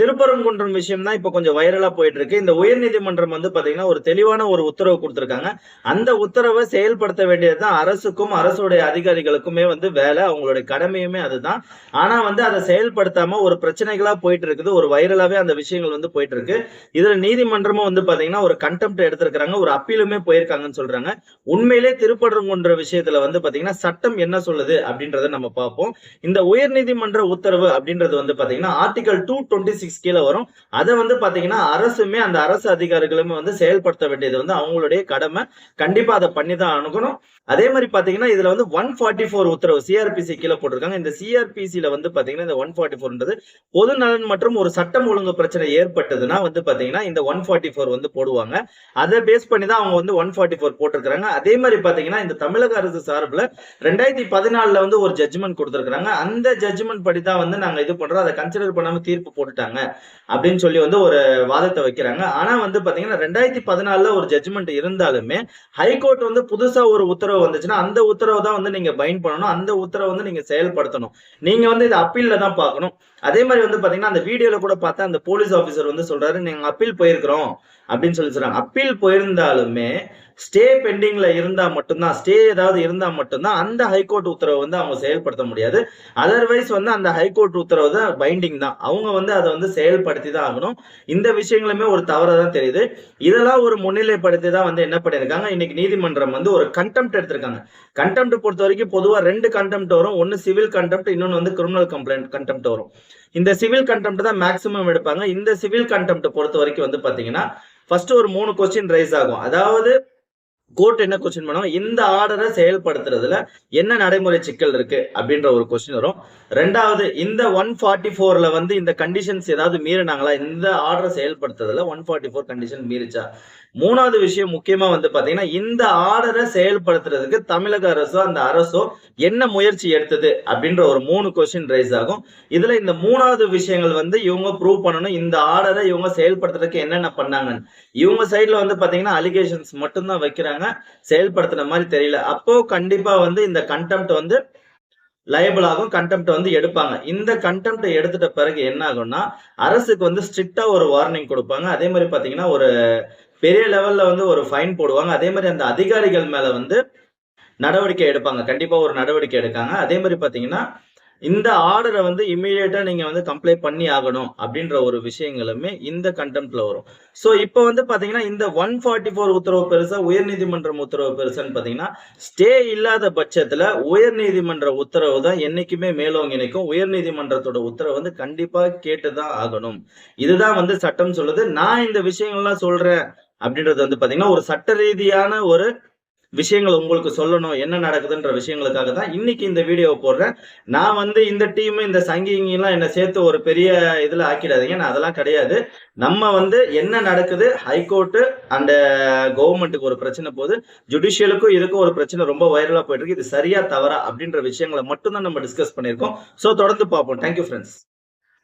திருப்பரங்குன்றம் விஷயம் தான் இப்ப கொஞ்சம் வைரலா போயிட்டு இருக்கு இந்த உயர்நீதிமன்றம் வந்து பாத்தீங்கன்னா ஒரு தெளிவான ஒரு உத்தரவு கொடுத்திருக்காங்க. அந்த உத்தரவை செயல்படுத்த வேண்டியதுதான் அரசுக்கும் அரசுடைய அதிகாரிகளுக்குமே வந்து வேலை. அவங்களுடைய கடமையுமே அதுதான். ஆனா வந்து அதை செயல்படுத்தாம ஒரு பிரச்சனைகளா போயிட்டு இருக்குது ஒரு வைரலாவே அந்த விஷயங்கள் வந்து போயிட்டு இருக்கு இதுல நீதிமன்றமும் வந்து பாத்தீங்கன்னா ஒரு கண்டெம்ட் எடுத்திருக்கிறாங்க. ஒரு அப்பீலுமே போயிருக்காங்கன்னு சொல்றாங்க. உண்மையிலே திருப்பரங்குன்ற விஷயத்துல வந்து பாத்தீங்கன்னா சட்டம் என்ன சொல்லுது அப்படின்றத நம்ம பார்ப்போம். இந்த உயர்நீதிமன்ற உத்தரவு அப்படின்றது வந்து பாத்தீங்கன்னா ஆர்டிகல் டூ டுவெண்ட்டி சிக்ஸ் கீழே வரும். அதை வந்து பாத்தீங்கன்னா அரசுமே அந்த அரசு அதிகாரிகளுமே வந்து செயல்படுத்த வேண்டியது வந்து அவங்களுடைய கடமை. கண்டிப்பா அதை பண்ணி தான் அணுகணும் அதே மாதிரி பாத்தீங்கன்னா இதுல வந்து ஒன் ஃபார்ட்டி ஃபோர் உத்தரவு சிஆர்பிசி கீழே போட்டிருக்காங்க. இந்த சிஆர்பிசியில வந்து பாத்தீங்கன்னா இந்த ஒன் ஃபார்ட்டி ஃபோர்ன்றது பொது நலன் மற்றும் ஒரு சட்டம் ஒழுங்கு பிரச்சனை ஏற்பட்டதுன்னா வந்து பாத்தீங்கன்னா இந்த ஒன் ஃபார்ட்டி ஃபோர் வந்து போடுவாங்க. அதை பேஸ் பண்ணி தான் அவங்க வந்து ஒன் ஃபார்ட்டி ஃபோர் போட்டிருக்காங்க அதே மாதிரி பாத்தீங்கன்னா இந்த தமிழக அரசு சார்பில் ரெண்டாயிரத்தி பதினாலுல வந்து ஒரு ஜட்ஜ்மெண்ட் கொடுத்துருக்காங்க அந்த ஜட்ஜ்மெண்ட் படி தான் வந்து நாங்க இது பண்றோம். அதை கன்சிடர் பண்ணாம தீர்ப்பு போட்டுட்டாங்க. அப்படின்னு சொல்லி வந்து ஒரு வாதத்தை வைக்கிறாங்க. ஆனா வந்து பாத்தீங்கன்னா ரெண்டாயிரத்தி பதினாலுல ஒரு ஜட்ஜ்மெண்ட் இருந்தாலுமே ஹைகோர்ட் வந்து புதுசா ஒரு உத்தரவு வந்துச்சுன்னா அந்த உத்தரவு தான் வந்து நீங்க பைண்ட் பண்ணணும். அந்த உத்தரவை வந்து நீங்க செயல்படுத்தணும். நீங்க வந்து இது அப்பீல்ல தான் பார்க்கணும். அதே மாதிரி வந்து பாத்தீங்கன்னா அந்த வீடியோல கூட பார்த்தா அந்த போலீஸ் ஆபீசர் வந்து சொல்றாரு நீங்க அப்பீல் போயிருக்கிறோம். அப்படின்னு சொல்லி சொல்றாங்க. அப்பீல் போயிருந்தாலுமே ஸ்டே பெண்டிங்ல இருந்தா மட்டும்தான் ஸ்டே ஏதாவது இருந்தா மட்டும்தான் அந்த ஹைகோர்ட் உத்தரவை வந்து அவங்க செயல்படுத்த முடியாது. அதர்வைஸ் வந்து அந்த ஹைகோர்ட் உத்தரவு தான் பைண்டிங் தான். அவங்க வந்து அதை வந்து செயல்படுத்தி தான் ஆகணும். இந்த விஷயங்களுமே ஒரு தவறாக தான் தெரியுது. இதெல்லாம் ஒரு முன்னிலைப்படுத்தி தான் வந்து என்ன பண்ணியிருக்காங்க? இன்னைக்கு நீதிமன்றம் வந்து ஒரு கண்டெம்ட் எடுத்திருக்காங்க. கண்டெம்ட் பொறுத்த வரைக்கும் பொதுவாக ரெண்டு கண்டெம்ட் வரும். ஒன்னு சிவில் கண்டெம்ட் இன்னொன்று வந்து கிரிமினல் கம்ப்ளைண்ட் கண்டெம்ட் வரும். இந்த சிவில் கண்டெம்ட் தான் மேக்சிமம் எடுப்பாங்க. இந்த சிவில் கண்டெம்ட் பொறுத்த வரைக்கும் வந்து பார்த்தீங்கன்னா ஃபர்ஸ்ட் ஒரு மூணு கொஸ்டின் ரைஸ் ஆகும். அதாவது கோர்ட் என்ன கொஸ்டின் பண்ணுவோம் இந்த ஆர்டரை செயல்படுத்துறதுல என்ன நடைமுறை சிக்கல் இருக்கு? அப்படின்ற ஒரு கொஸ்டின் வரும். ரெண்டாவது இந்த ஒன் ஃபார்ட்டி ஃபோர்ல வந்து இந்த கண்டிஷன்ஸ் ஏதாவது மீறினாங்களா? இந்த ஆர்டரை செயல்படுத்துறதுல ஒன் ஃபார்ட்டி ஃபோர் கண்டிஷன் மீறிச்சா? மூணாவது விஷயம் முக்கியமா வந்து பாத்தீங்கன்னா இந்த ஆர்டரை செயல்படுத்துறதுக்கு தமிழக அரசோ அந்த அரசோ என்ன முயற்சி எடுத்தது அப்படின்ற ஒரு மூணு கொஸ்டின் ரைஸ் ஆகும். இதுல இந்த மூணாவது விஷயங்கள் வந்து இவங்க ப்ரூவ் பண்ணணும் இந்த ஆர்டரை இவங்க செயல்படுத்துறதுக்கு என்னென்ன பண்ணாங்கன்னு. இவங்க சைட்ல வந்து பாத்தீங்கன்னா அலிகேஷன்ஸ் மட்டும்தான் வைக்கிறாங்க. செயல்படுத்துற மாதிரி தெரியல. அப்போ கண்டிப்பா வந்து இந்த கண்டெம்ட் வந்து லயபிள் ஆகும். கண்டெம்ட் வந்து எடுப்பாங்க. இந்த கண்டெம்ட் எடுத்துட்ட பிறகு என்ன ஆகும்னா அரசுக்கு வந்து ஸ்ட்ரிக்டா ஒரு வார்னிங் கொடுப்பாங்க. அதே மாதிரி பாத்தீங்கன்னா ஒரு பெரிய லெவல்ல வந்து ஒரு ஃபைன் போடுவாங்க. அதே மாதிரி அந்த அதிகாரிகள் மேல வந்து நடவடிக்கை எடுப்பாங்க. கண்டிப்பா ஒரு நடவடிக்கை எடுக்காங்க. அதே மாதிரி பாத்தீங்கன்னா இந்த ஆர்டரை வந்து இமீடியட்டா நீங்க வந்து கம்ப்ளைண்ட் பண்ணி ஆகணும் அப்படின்ற ஒரு விஷயங்களுமே இந்த கண்டெம்ட்ல வரும். சோ இப்போ வந்து பாத்தீங்கன்னா இந்த ஒன் ஃபார்ட்டி ஃபோர் உத்தரவு பெருசா உயர்நீதிமன்றம் உத்தரவு பெருசான்னு பாத்தீங்கன்னா ஸ்டே இல்லாத பட்சத்துல உயர்நீதிமன்ற உத்தரவு தான் என்னைக்குமே மேலோங்கி நிற்கும். உயர்நீதிமன்றத்தோட உத்தரவு வந்து கண்டிப்பா கேட்டுதான் ஆகணும். இதுதான் வந்து சட்டம் சொல்லுது. நான் இந்த விஷயங்கள்லாம் சொல்றேன். அப்படின்றது வந்து பாத்தீங்கன்னா ஒரு சட்ட ரீதியான ஒரு விஷயங்கள் உங்களுக்கு சொல்லணும் என்ன நடக்குதுன்ற விஷயங்களுக்காக தான் இன்னைக்கு இந்த வீடியோவை போடுறேன். நான் வந்து இந்த டீம் இந்த சங்கிங்கெல்லாம் என்னை சேர்த்து ஒரு பெரிய இதில் ஆக்கிடாதீங்க. நான் அதெல்லாம் கிடையாது. நம்ம வந்து என்ன நடக்குது ஹைகோர்ட்டு அண்ட் கவர்மெண்ட்டுக்கு ஒரு பிரச்சனை போகுது. ஜுடிஷியலுக்கும் இதுக்கும் ஒரு பிரச்சனை ரொம்ப வைரலாக போயிட்டு இருக்கு. இது சரியா தவறா அப்படின்ற விஷயங்களை மட்டும்தான் நம்ம டிஸ்கஸ் பண்ணியிருக்கோம். ஸோ தொடர்ந்து பார்ப்போம். Thank you friends